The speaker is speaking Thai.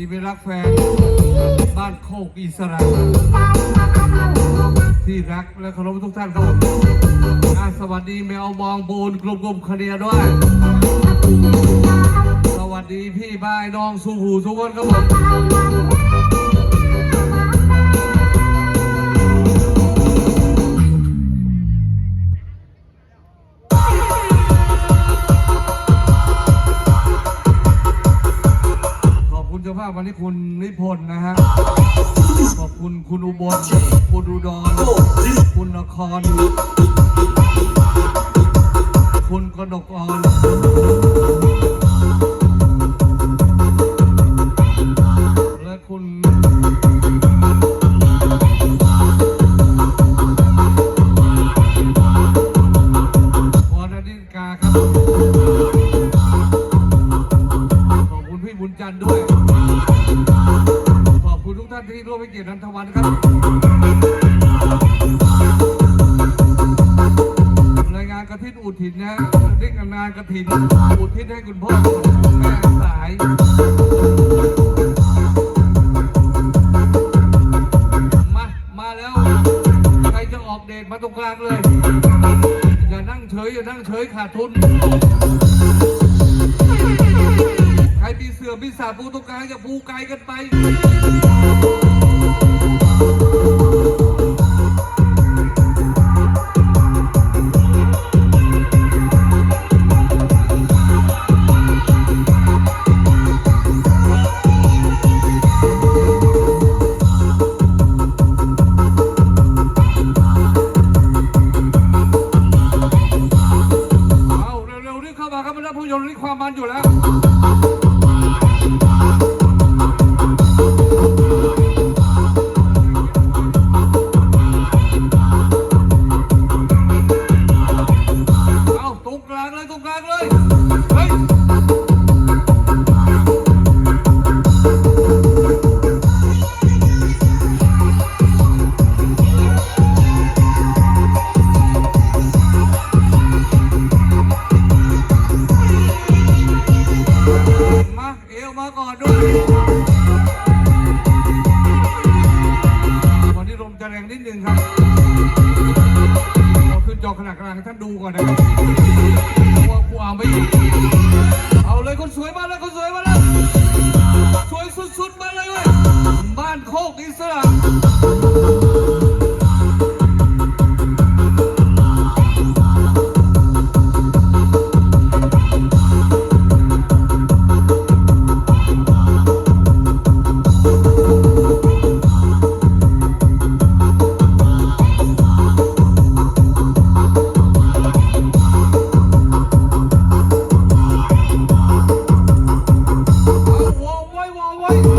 ีไม่รักแฟน บ้านโคกอิสระ ที่รักและเคารพทุกท่านครับผมอะสวัสดีแมวมองบูนกลุ่มๆคเนียด้วย สวัสดีพี่บายน้องสุหูสุวรรณครับผม วันนี้คุณนิพนธ์นะฮะ ขอบคุณคุณอุบล คุณอุดร คุณนคร คุณกนกอ่อนและคุณวรนิกาครับ ขอบคุณพี่บุญจันทร์ด้วย ที่ร่วมให้เกียรนันทวันครับ รายงานกระถินอุทิศนะเรียกงานกระถินอุทิศให้คุณพ่อคุณแม่สายมามาแล้ว ใครจะออกเดทมาตรงกลางเลย อย่านั่งเฉยอย่านั่งเฉยขาดทุนใครมีเสือมีสาปูตรงกลางอย่าปูไกลกันไป รีบเข้ามาครับมันรับผู้ชมนี่ความมันอยู่แล้ว อกมาก่อนด้วยวันนี้ลมจะแรงนิดนึงครับเราขึ้นจอขนาดกลางให้ท่านดูก่อนนะครับว่ากูเอาไม่อยู่ อ